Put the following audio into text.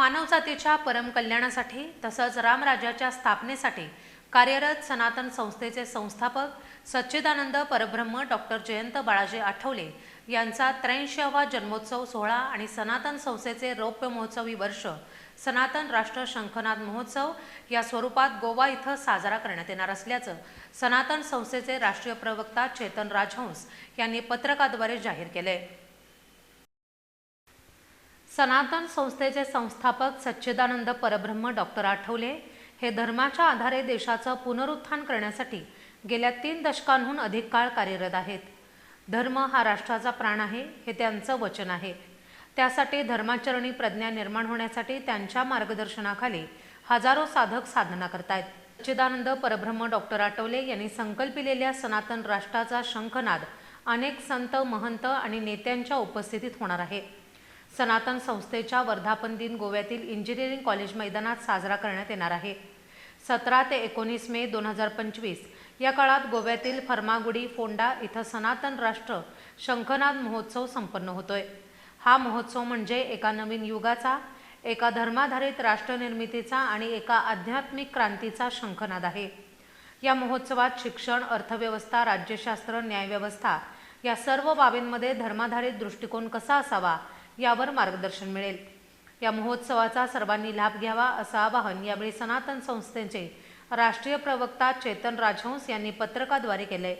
मानवजातीच्या परमकल्याणासाठी तसंच रामराज्याच्या स्थापनेसाठी कार्यरत सनातन संस्थेचे संस्थापक सच्चिदानंद परब्रह्म डॉक्टर जयंत बाळाजी आठवले यांचा त्र्याऐंशीवा जन्मोत्सव सोहळा आणि सनातन संस्थेचे रौप्य महोत्सवी वर्ष सनातन राष्ट्र शंखनाद महोत्सव या स्वरूपात गोवा इथं साजरा करण्यात येणार असल्याचं सनातन संस्थेचे राष्ट्रीय प्रवक्ता चेतन राजहंस यांनी पत्रकाद्वारे जाहीर केले सनातन संस्थेचे संस्थापक सच्चिदानंद परब्रह्म डॉक्टर आठवले हे धर्माच्या आधारे देशाचं पुनरुत्थान करण्यासाठी गेल्या तीन दशकांहून अधिक काळ कार्यरत आहेत. धर्म हा राष्ट्राचा प्राण आहे हे त्यांचं वचन आहे. त्यासाठी धर्माचरणी प्रज्ञा निर्माण होण्यासाठी त्यांच्या मार्गदर्शनाखाली हजारो साधक साधना करतायत. सच्चिदानंद परब्रह्म डॉक्टर आठवले यांनी संकल्पिलेल्या सनातन राष्ट्राचा शंखनाद अनेक संत महंत आणि नेत्यांच्या उपस्थितीत होणार आहे. सनातन संस्थेच्या वर्धापन दिन गोव्यातील इंजिनिअरिंग कॉलेज मैदानात साजरा करण्यात येणार आहे. सतरा ते एकोणीस मे दोन हजार पंचवीस या काळात गोव्यातील फर्मागुडी फोंडा इथं सनातन राष्ट्र शंखनाद महोत्सव संपन्न होतोय. हा महोत्सव म्हणजे एका नवीन युगाचा एका धर्माधारित राष्ट्रनिर्मितीचा आणि एका आध्यात्मिक क्रांतीचा शंखनाद आहे. या महोत्सवात शिक्षण अर्थव्यवस्था राज्यशास्त्र न्यायव्यवस्था या सर्व बाबींमध्ये धर्माधारित दृष्टिकोन कसा असावा यावर मार्गदर्शन मिळेल. या महोत्सवाचा सर्वांनी लाभ घ्यावा असं आवाहन यावेळी सनातन संस्थेचे राष्ट्रीय प्रवक्ता चेतन राजहंस यांनी पत्रकाद्वारे केले